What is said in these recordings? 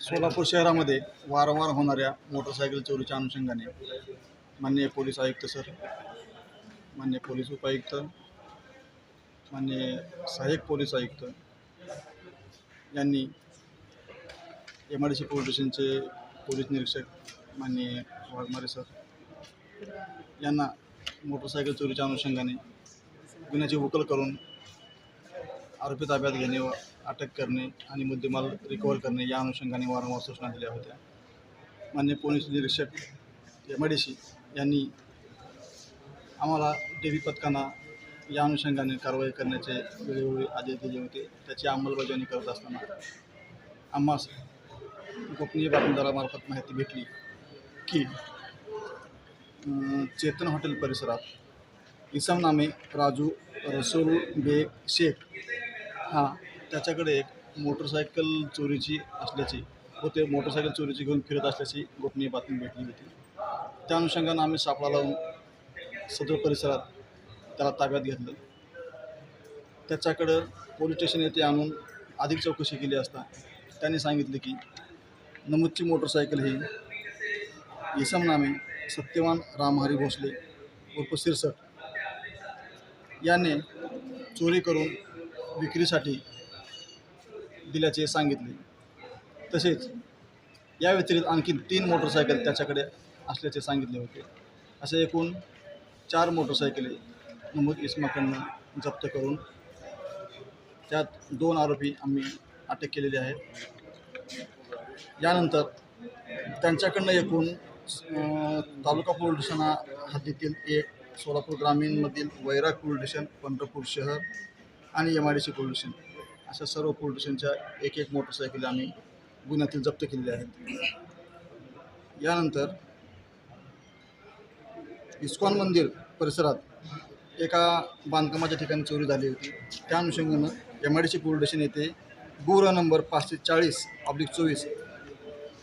सोलापूर शहरामध्ये वारंवार होणाऱ्या मोटरसायकल चोरीच्या अनुषंगाने मान्य पोलीस आयुक्त सर मान्य पोलीस उपायुक्त मान्य सहाय्यक पोलीस आयुक्त यांनी M I D C police स्टेशनचे पोलीस निरीक्षक मान्य वाघमारे सर यांना मोटरसायकल चोरीच्या अनुषंगाने गुन्ह्याची उकल करून आरोपी ताब्यात घेणे व अटक करणे आणि मुद्देमाल रिकवर करणे या अनुषंगाने वारंवार सूचना दिल्या होत्या. मान्य पोलीस निरीक्षक एम सी यांनी आम्हाला टी व्ही पथकांना या अनुषंगाने कारवाई करण्याचे वेळोवेळी आदेश दिले होते. त्याची अंमलबजावणी करत असताना आम्हास गोपनीय बातमीदारामार्फत माहिती भेटली की चेतन हॉटेल परिसरात इसम नामे राजू रसूल बेग शेख हा त्याच्याकडे एक मोटरसायकल चोरीची असल्याची व ते मोटरसायकल चोरीची घेऊन फिरत असल्याची गोपनीय बातमी भेटली होती. त्या अनुषंगानं आम्ही सापळा लावून सदर परिसरात त्याला ताब्यात घेतलं. त्याच्याकडं पोलीस स्टेशन येथे आणून अधिक चौकशी केली असता त्यांनी सांगितले की नमूदची मोटरसायकल ही इसम नामे सत्यवान रामहरी भोसले उर्फ सिरसट याने चोरी करून विक्रीसाठी दिल्याचे सांगितले. तसेच या व्यतिरिक्त आणखी तीन मोटरसायकल त्याच्याकडे असल्याचे सांगितले होते. असे एकूण चार मोटरसायकले नमूद इस्माकडनं जप्त करून त्यात दोन आरोपी आम्ही अटक केलेले आहेत यानंतर त्यांच्याकडनं एकूण तालुका पोलीस स्टेशना हद्दीतील एक सोलापूर ग्रामीणमधील वैराग पोलीस स्टेशन पंढरपूर शहर आणि M I D C police station. अशा सर्व पोलिटिशियनच्या एक एक मोटरसायकली आम्ही गुन्ह्यातील जप्त केलेल्या आहेत. यानंतर इस्कॉन मंदिर परिसरात एका बांधकामाच्या ठिकाणी चोरी झाली होती. त्या अनुषंगानं एम आय डी सी पोलिटिशन येथे गुरा नंबर पाचशे चाळीस ऑब्लिक चोवीस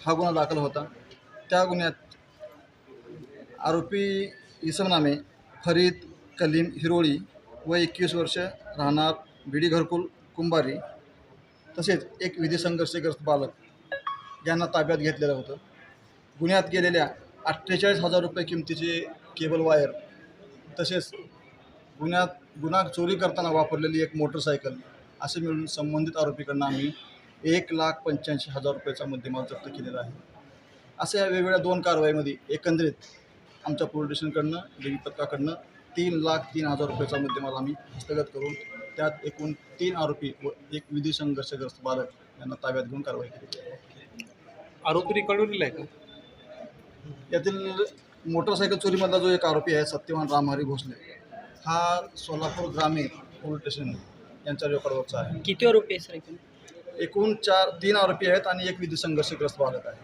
हा गुन्हा दाखल होता. त्या गुन्ह्यात आरोपी इसमनामे फरीद कलीम हिरोळी व एकवीस वर्ष राहणार बिडी घरकुल कुंभारी तसेच एक विधी संघर्षग्रस्त बालक यांना ताब्यात घेतलेलं होतं. गुन्ह्यात गेलेल्या अठ्ठेचाळीस हजार रुपये किमतीचे केबल वायर तसेच गुन्ह्यात गुन्हा चोरी करताना वापरलेली एक मोटरसायकल असे मिळून संबंधित आरोपीकडनं आम्ही एक लाख पंच्याऐंशी हजार रुपयाचा मुद्देमाल जप्त केलेला आहे. अशा या वेगवेगळ्या दोन कारवाईमध्ये एकंदरीत आमच्या पोलीस स्टेशनकडनं देवी पथकाकडनं तीन लाख तीन हजार रुपयाचा मुद्देमाल आम्ही हस्तगत करून त्यात एकूण तीन आरोपी व एक विधी संघर्षग्रस्त बालक यांना ताब्यात घेऊन कारवाई केली. आहे. आरोपी रेकॉर्डवरील आहे का? यातील मोटरसायकल चोरीमधला जो एक आरोपी आहे सत्यवान रामहरी भोसले हा सोलापूर ग्रामीण पोलीस स्टेशन यांच्या रेकॉर्डवरचा आहे. किती आरोपी आहे सर एकूण चार तीन आरोपी आहेत आणि एक विधी संघर्षग्रस्त बालक आहे.